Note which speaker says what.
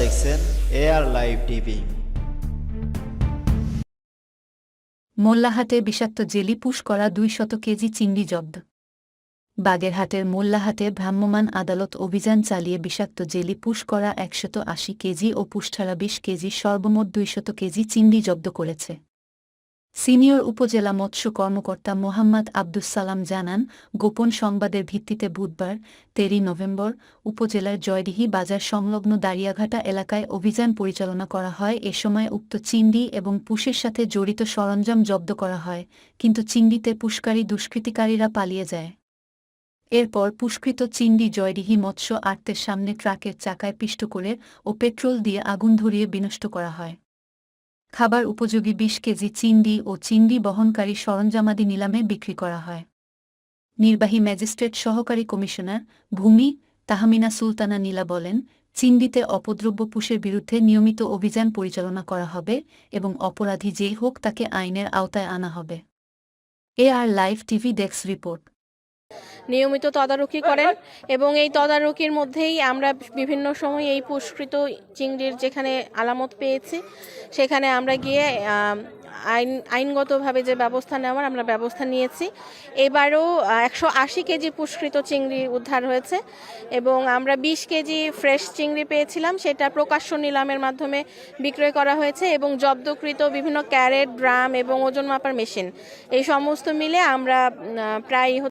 Speaker 1: দেখছেন AR live TV.
Speaker 2: মোল্লাহাটে বিষাক্ত jelly push করা দুই শত কেজি চিংড়ি জব্দ। বাগেরহাটের মোল্লাহাটে ভ্রাম্যমাণ আদালত অভিযান চালিয়ে বিষাক্ত জেলি পুশ করা একশত আশি কেজি ও পুষ্ঠারা বিশ কেজি সর্বমোট দুইশত কেজি চিংড়ি জব্দ করেছে। সিনিয়র উপজেলা মৎস্য কর্মকর্তা মোহাম্মদ আব্দুস সালাম জানান, গোপন সংবাদের ভিত্তিতে বুধবার, তেরোই নভেম্বর, উপজেলার জয়ডিহি বাজার সংলগ্ন দাঁড়িয়াঘাটা এলাকায় অভিযান পরিচালনা করা হয়। এ সময় উক্ত চিংড়ি এবং পুষের সাথে জড়িত সরঞ্জাম জব্দ করা হয়, কিন্তু চিংড়িতে পুষ্কারী দুষ্কৃতিকারীরা পালিয়ে যায়। এরপর পুষ্কৃত চিংড়ি জয়ডিহি মৎস্য আর্তের সামনে ট্রাকের চাকায় পিষ্ট করে ও পেট্রোল দিয়ে আগুন ধরিয়ে বিনষ্ট করা হয়। খাবার উপযোগী বিশ কেজি চিংড়ি ও চিংড়ি বহনকারী সরঞ্জামাদি নিলামে বিক্রি করা হয়। নির্বাহী ম্যাজিস্ট্রেট সহকারী কমিশনার ভূমি তাহমিনা সুলতানা নীলা বলেন, চিংড়িতে অপদ্রব্য পুষের বিরুদ্ধে নিয়মিত অভিযান পরিচালনা করা হবে এবং অপরাধী যেই হোক তাকে আইনের আওতায় আনা হবে। এ আর লাইভ টিভি ডেস্ক রিপোর্ট।
Speaker 3: নিয়মিত তদারকি করেন এবং এই তদারকির মধ্যেই আমরা বিভিন্ন সময় এই পুরস্কৃত চিংড়ির যেখানে আলামত পেয়েছি সেখানে আমরা গিয়ে আইন আইনগতভাবে যে ব্যবস্থা নেওয়ার আমরা ব্যবস্থা নিয়েছি। এবারও একশো আশি কেজি পুরস্কৃত চিংড়ি উদ্ধার হয়েছে এবং আমরা বিশ কেজি ফ্রেশ চিংড়ি পেয়েছিলাম সেটা প্রকাশ্য নিলামের মাধ্যমে বিক্রয় করা হয়েছে এবং জব্দকৃত বিভিন্ন ক্যারেট ড্রাম এবং ওজন মাপার মেশিন এই সমস্ত মিলে আমরা প্রায়